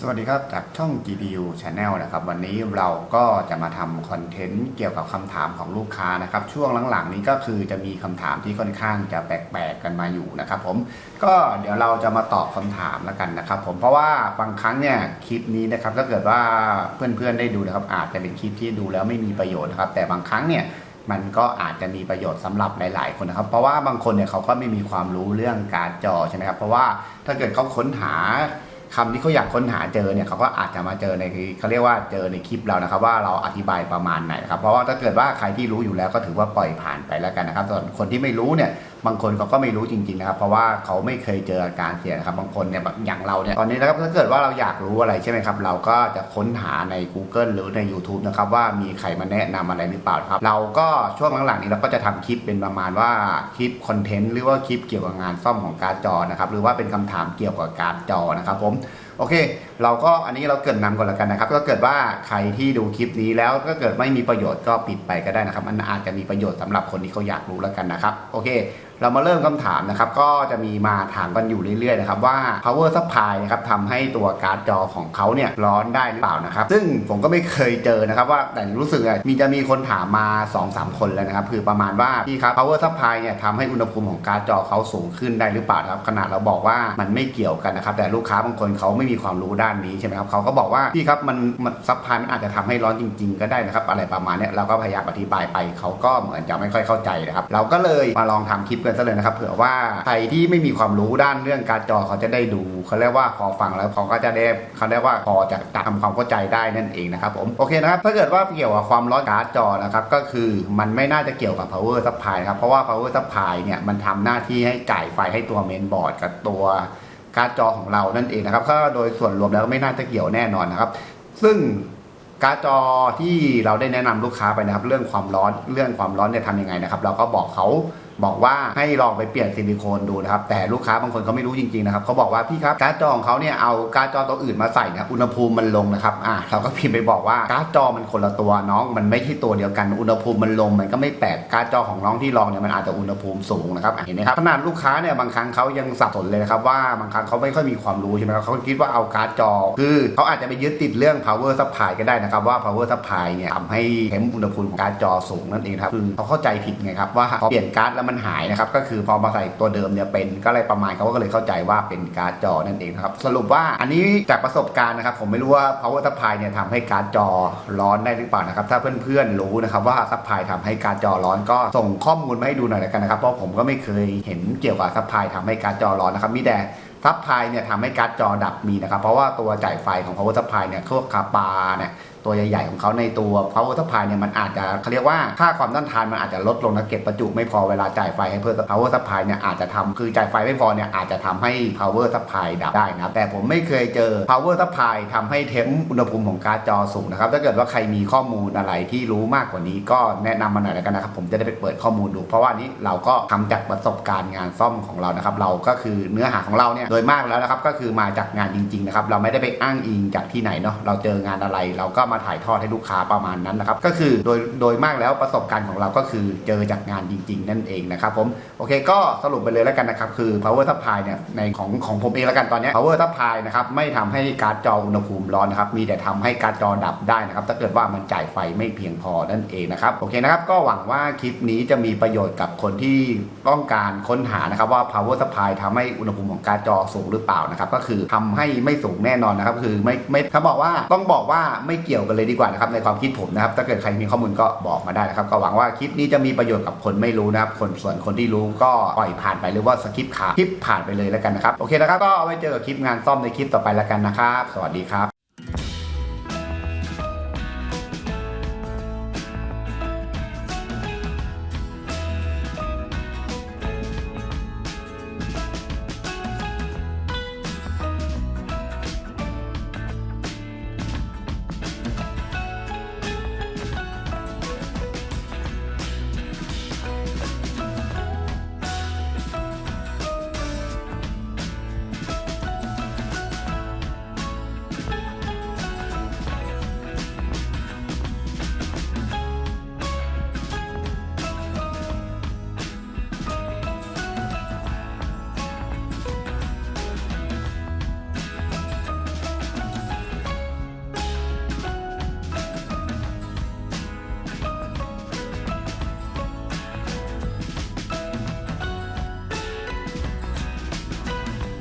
สวัสดีครับ จากช่อง GPU Channel นะครับ วันนี้เราก็จะมาทำคอนเทนต์เกี่ยวกับคำถามของลูกค้านะครับ ช่วงหลังๆ นี้ก็คือจะมีคำถามที่ค่อนข้างจะแปลกๆกันมาอยู่นะครับผมก็เดี๋ยวเราจะมาตอบคำถามแล้วกันนะครับ ผมเพราะว่าบางครั้งเนี่ยคลิปนี้นะครับถ้าเกิดว่าเพื่อนๆได้ดูนะครับ อาจจะเป็นคลิปที่ดูแล้วไม่มีประโยชน์นะครับ แต่บางครั้งเนี่ยมันก็อาจจะมีประโยชน์สำหรับหลาย ๆ คนนะครับ เพราะว่าบางคนเนี่ยเขาก็ไม่มีความรู้เรื่องการจอใช่ไหมครับ เพราะว่าถ้าเกิดเขาค้นหา คำที่เขาอยากค้นหาเจอเนี่ยเขาก็อาจจะมาเจอในเขาเรียกว่าเจอในคลิปเรานะครับ ว่าเราอธิบายประมาณไหนครับเพราะว่าถ้าเกิดว่าใครที่รู้อยู่แล้วก็ถือว่าปล่อยผ่านไปแล้วกันนะครับส่วนคนที่ไม่รู้เนี่ย บางคนเขาก็ไม่รู้จริงๆนะครับ เพราะว่าเขาไม่เคยเจออาการเสียนะครับ บางคนเนี่ยแบบอย่างเราเนี่ยตอนนี้นะครับถ้าเกิดว่าเราอยากรู้อะไรใช่ไหมครับ เราก็จะค้นหาใน Google หรือใน YouTube นะครับว่ามีใครมาแนะนำอะไรหรือเปล่าครับ เราก็ช่วงหลังๆนี้เราก็จะทำคลิปเป็นประมาณว่าคลิปคอนเทนต์หรือว่าคลิปเกี่ยวกับงานซ่อมของการจอนะครับหรือว่าเป็นคำถามเกี่ยวกับการจอนะครับผม โอเค เราก็อันนี้เราเกรินนำก่อนแล้วกันนะครับ ก็เกิดว่าใครที่ดูคลิปนี้แล้วก็เกิดไม่มีประโยชน์ก็ปิดไปก็ได้นะครับ มันอาจจะมีประโยชน์สำหรับคนที่เขาอยากรู้แล้วกันนะครับ โอเค เรามาเริ่มคำถามนะครับ ก็จะมีมาถามกันอยู่เรื่อยๆนะครับว่า power supply นะครับทำให้ตัวการ์ดจอของเขาเนี่ยร้อนได้หรือเปล่านะครับ ซึ่งผมก็ไม่เคยเจอนะครับว่าแต่รู้สึกมีจะมีคนถามมา 2-3 คนแล้วนะครับ คือประมาณว่าพี่ครับ power supply เนี่ยทำให้อุณหภูมิของการ์ดจอเขาสูงขึ้นได้หรือเปล่านะครับขนาดเราบอกว่ามันไม่เกี่ยวกันนะครับแต่ลูกค้าบางคนเขาไม่มีความรู้ด้านนี้ใช่ไหมครับเขาก็บอกว่าพี่ครับมันมันซัพพลายมันอาจจะทำให้ร้อนจริง ๆ ก็ได้นะครับ อะไรประมาณนี้เราก็พยายามอธิบายไปเขาก็เหมือนจะไม่ค่อยเข้าใจนะครับ เราก็เลยมาลองทำคลิปกันซะเลยนะครับเผื่อว่าใครที่ไม่มีความรู้ด้านเรื่องการจอเขาจะได้ดูเขาเรียกว่าพอฟังแล้วเขาก็จะได้เขาเรียกว่าพอจะทำความเข้าใจได้นั่นเองนะครับผมโอเคนะครับถ้าเกิดว่าเกี่ยวกับความร้อนการ์ดจอนะครับก็คือมันไม่น่าจะเกี่ยวกับ power supply ครับเพราะว่า power supply เนี่ยมันทำหน้าที่ให้จ่ายไฟให้ตัวเมนบอร์ดกับตัว การ์ดจอของเรานั่นเองนะครับก็โดยส่วนรวมแล้วไม่น่าจะเกี่ยวแน่นอนนะครับ ซึ่งการ์ดจอที่เราได้แนะนำลูกค้าไปนะครับ เรื่องความร้อนเรื่องความร้อนเนี่ยทำยังไงนะครับ เราก็บอกเขา บอกว่าให้ลองไปเปลี่ยนซิลิโคนดูนะครับ แต่ลูกค้าบางคนเขาไม่รู้จริงๆนะครับเขาบอกว่าพี่ครับการ์ดจอของเขาเนี่ยเอาการ์ดจอตัวอื่นมาใส่เนี่ยอุณหภูมิมันลงนะครับอ่าเราก็พิมพ์ไปบอกว่าการ์ดจอมันคนละตัวน้อง มันไม่ใช่ตัวเดียวกันอุณหภูมิมันลงมันก็ไม่แปลกการ์ดจอของน้องที่ลองเนี่ยมันอาจจะอุณหภูมิสูงนะครับเห็นไหมครับขนาดลูกค้าเนี่ยบางครั้งเขายังสับสนเลยนะครับว่าบางครั้งเขาไม่ค่อยมีความรู้ใช่ไหมครับเขาคิดว่าเอาการ์ดจอ คือเขาอาจจะไปยึดติดเรื่อง power supply ก็ได้นะครับว่า power supply เนี่ยทำให้เทมอุณหภูมิของการ์ดจอสูงนั่นเองครับคือเขาเข้าใจผิดไงครับว่าพอเปลี่ยนการ์ดแล้วมันหายนะครับ ก็คือพอมาใส่ตัวเดิมเนี่ยเป็นก็เลยประมาณเขาก็เลยเข้าใจว่าเป็นการ์ดจอนั่นเองนะครับ สรุปว่าอันนี้จากประสบการณ์นะครับ ผมไม่รู้ว่า power supply เนี่ยทำให้การ์ดจอร้อนได้หรือเปล่านะครับ ถ้าเพื่อนๆรู้นะครับว่า supply ทำให้การ์ดจอร้อนก็ส่งข้อมูลมาให้ดูหน่อยแล้วกันนะครับ เพราะผมก็ไม่เคยเห็นเกี่ยวกับ supply ทำให้การ์ดจอร้อนนะครับมีแต่ซับไพเนี่ยทำให้การ์ดจอดับมีนะครับ เพราะว่าตัวจ่ายไฟของ power supply เนี่ยพวกคาปาเนี่ยตัวใหญ่ๆของเขาในตัว power supply เนี่ยมันอาจจะเขาเรียกว่าค่าความต้านทานมันอาจจะลดลงนะเก็บประจุไม่พอเวลาจ่ายไฟให้เพื่อ power supply เนี่ยอาจจะทำคือจ่ายไฟไม่พอเนี่ยอาจจะทำให้ power supply ดับได้นะครับแต่ผมไม่เคยเจอ power supply ทำให้เทมอุณหภูมิของการ์ดจอสูงนะครับถ้าเกิดว่าใครมีข้อมูลอะไรที่รู้มากกว่านี้ก็แนะนำมาหน่อยแล้วกันนะครับผมจะได้ไปเปิดข้อมูลดู เพราะว่านี้เราก็ทำจากประสบการณ์งานซ่อมของเรานะครับเราก็คือเนื้อหาของเราเนี่ยโดยมากแล้วนะครับก็คือมาจากงานจริงๆนะครับเราไม่ได้ไปอ้างอิงจากที่ไหนเนาะเราเจองานอะไร เราก็มาถ่ายทอดให้ลูกค้าประมาณนั้นนะครับก็คือโดยโดยมากแล้วประสบการณ์ของเราก็คือเจอจากงานจริง ๆ นั่นเองนะครับผมโอเคก็สรุปไปเลยแล้วกันนะครับคือ power supply เนี่ยในของของผมเองแล้วกันตอนนี้ power supply นะครับไม่ทำให้การ์ดจออุณหภูมิร้อนนะครับมีแต่ทำให้การ์ดจอดับได้นะครับถ้าเกิดว่ามันจ่ายไฟไม่เพียงพอนั่นเองนะครับโอเคนะครับก็หวังว่าคลิปนี้จะมีประโยชน์กับคนที่ต้องการค้นหานะครับว่า power supply ทำให้อุณหภูมิของการ์ดจอสูงหรือเปล่านะครับก็คือทำให้ไม่สูงแน่นอนนะครับคือไม่ไม่เขาบอกว่าต้องบอกว่าไม่เกี่ยวกันเลยดีกว่านะครับในความคิดผมนะครับถ้าเกิดใครมีข้อมูลก็บอกมาได้นะครับก็หวังว่าคลิปนี้จะมีประโยชน์กับคนไม่รู้นะครับคนส่วนคนที่รู้ก็ปล่อยผ่านไปหรือว่าสกิปขาคลิปผ่านไปเลยแล้วกันนะครับโอเคนะครับก็เอาไว้เจอกับคลิปงานซ่อมในคลิปต่อไปแล้วกันนะครับ สวัสดีครับ